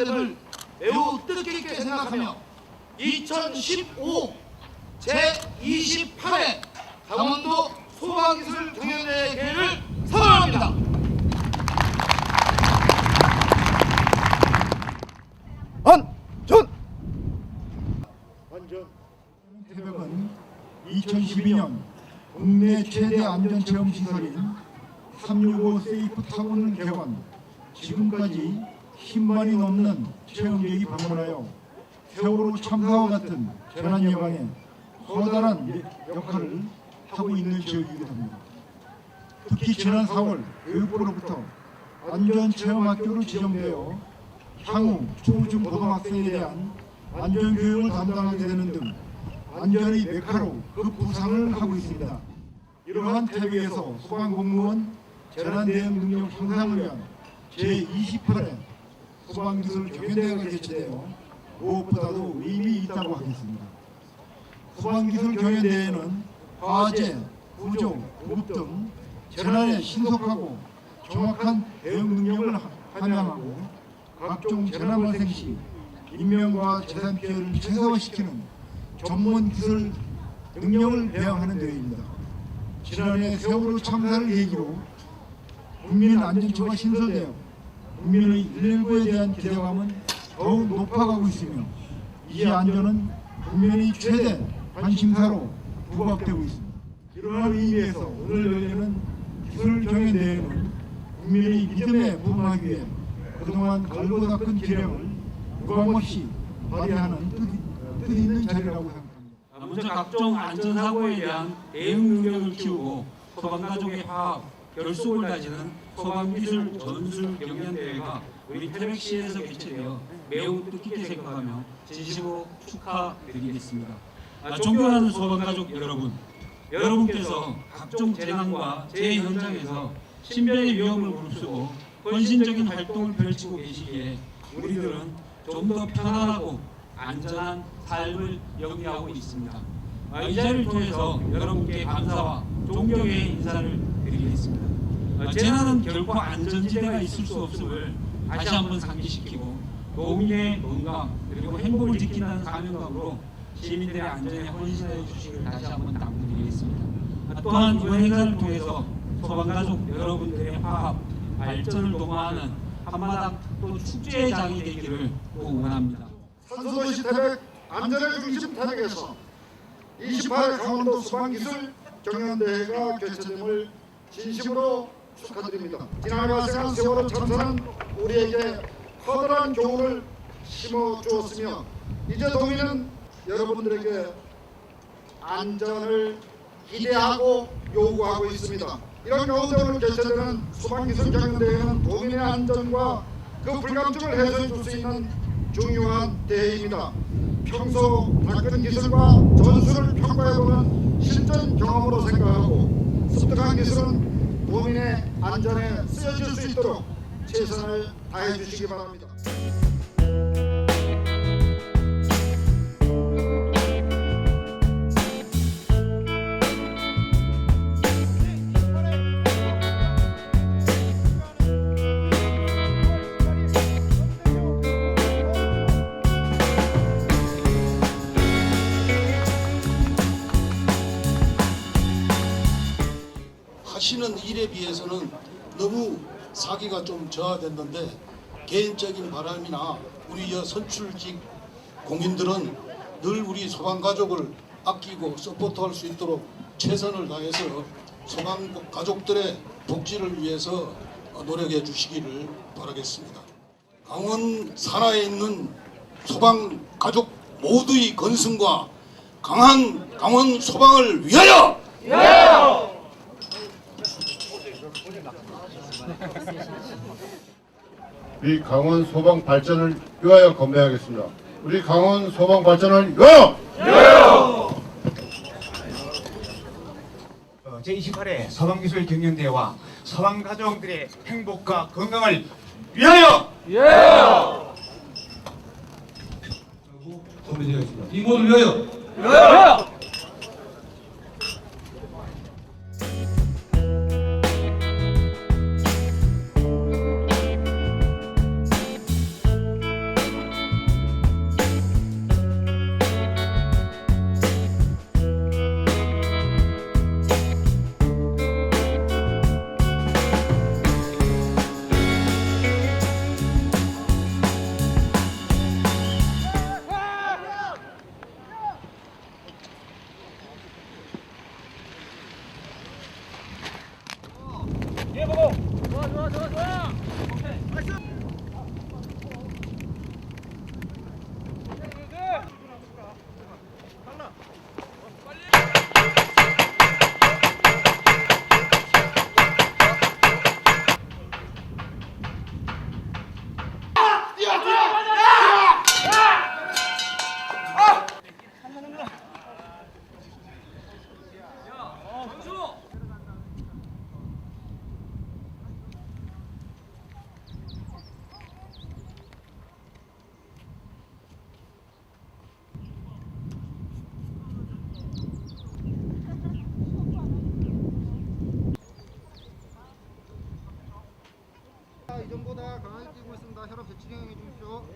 개최됨을 매우 뜻깊게 생각하며 2015 제28회 강원도 소방기술 경연대회 개회를 선언합니다. 안전 완전 태백은 2012년 국내 최대 안전체험 시설인 365 세이프 타운을 개관 지금까지 10만이 넘는 체험객이 방문하여 세월호 참사와 같은 재난 예방에 커다란 역할을 하고 있는 지역이기도 합니다. 특히 지난 4월 교육부로부터 안전체험학교로 지정되어 향후 초중 고등학생에 대한 안전교육을 담당하게 되는 등 안전의 메카로 그 부상을 하고 있습니다. 이러한 태백에서 소방공무원 재난대응 능력 향상을 위한 제28회 소방기술 경연대회가 개최되어 무엇보다도 의미 있다고 하겠습니다. 소방기술 경연대회는 화재, 구조, 구급 등 재난에 신속하고 정확한 대응 능력을 하- 함양하고 각종 재난 발생 시 인명과 재산 피해를 최소화시키는 전문 기술 능력을 배양하는 대회입니다. 지난해 세월호 참사를 계기로 국민 안전처가 신설되어 국민의 119에 대한 기대감은 더욱 높아가고 있으며 이 안전은 국민의 최대 관심사로 부각되고 있습니다. 이러한 의미에서 오늘 열리는 기술 경연 대회는 국민의 믿음에 부응하기 위해 그동안 갈고 닦은 기량을 무감없이 발휘하는 뜻, 뜻 있는 자리라고 생각합니다. 먼저 각종 안전사고에 대한 대응 능력을 키우고 소방가족의 화합, 결속을 다지는 소방기술 전술 경연대회가 우리 태백시에서 개최되어 매우 뜻깊게 생각하며 진심으로 축하드리겠습니다. 아, 존경하는 소방가족 여러분, 여러분께서 각종 재난과 재해 현장에서 신변의 위험을 무릅쓰고 헌신적인 활동을 펼치고 계시기에 우리들은 좀 더 편안하고 안전한 삶을 영위하고 있습니다. 아, 이 자리를 통해서 여러분께 감사와 존경의 인사를 드리겠습니다. 아, 재난은 결코 안전지대가 있을 수 없음을 다시 한번 상기시키고 도민의 건강 그리고 행복을 지킨다는 사명감으로 시민들의 안전에 헌신해 주시길 다시 한번 당부드리겠습니다. 아, 또한 이번 행사를 통해서 소방가족 여러분들의 화합, 발전을 도모하는 한마당 또 축제의 장이 되기를 꼭 응원합니다. 산소도시 태백 안전의 중심 태백에서 28 강원도 소방기술 경연대회가 개최됨을 진심으로 축하드립니다. 지난해 발생한 세월호 참사는 우리에게 커다란 교훈을 심어주었으며 이제 도민은 여러분들에게 안전을 기대하고 요구하고 있습니다. 이런 가운데 오늘 개최되는 소방기술 경연대회는 도민의 안전과 그 불감증을 해소해 줄 수 있는 중요한 대회입니다. 평소 닦은 기술과 전술을 평가해보는 실전 경험으로 생각하고 습득한 기술은 도민의 안전에 쓰여질 수 있도록 최선을 다해 주시기 바랍니다. 하시는 일에 비해서는 너무 사기가 좀 저하됐는데 개인적인 바람이나 우리 여 선출직 공인들은 늘 우리 소방 가족을 아끼고 서포트할 수 있도록 최선을 다해서 소방 가족들의 복지를 위해서 노력해 주시기를 바라겠습니다. 강원 산하에 있는 소방 가족 모두의 건승과 강한 강원 소방을 위하여 우리 강원 소방 발전을 위하여 건배하겠습니다. 우리 강원 소방 발전을 위하여! 어, 제28회 서방기술 경연대회와 서방가족들의 행복과 건강을 위하여 선배되겠습니다. 이 모두 위하여! 이전보다 강하게 뛰고 있습니다. 혈압 재치 경영해 주십시오.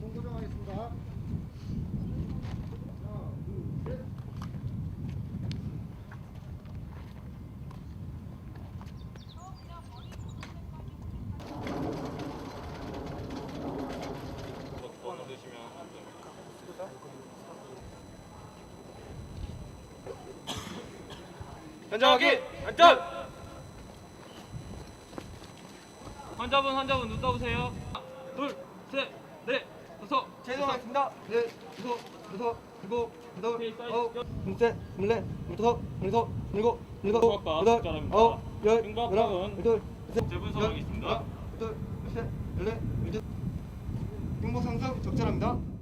공고정하겠습니다. 현장하기 안전 환자분 환자분 눈 떠보세요 둘 셋 넷 다섯 죄송하겠습니다. 네, 여섯, 여섯, 일곱, 여덟, 아홉, 둘셋, 넷, 다섯, 여섯, 일곱, 일곱, 여덟. 아홉, 열, 열한, 둘, 셋, 넷, 있습니다. 둘, 셋, 넷, 일곱. 행복 상승 적절합니다.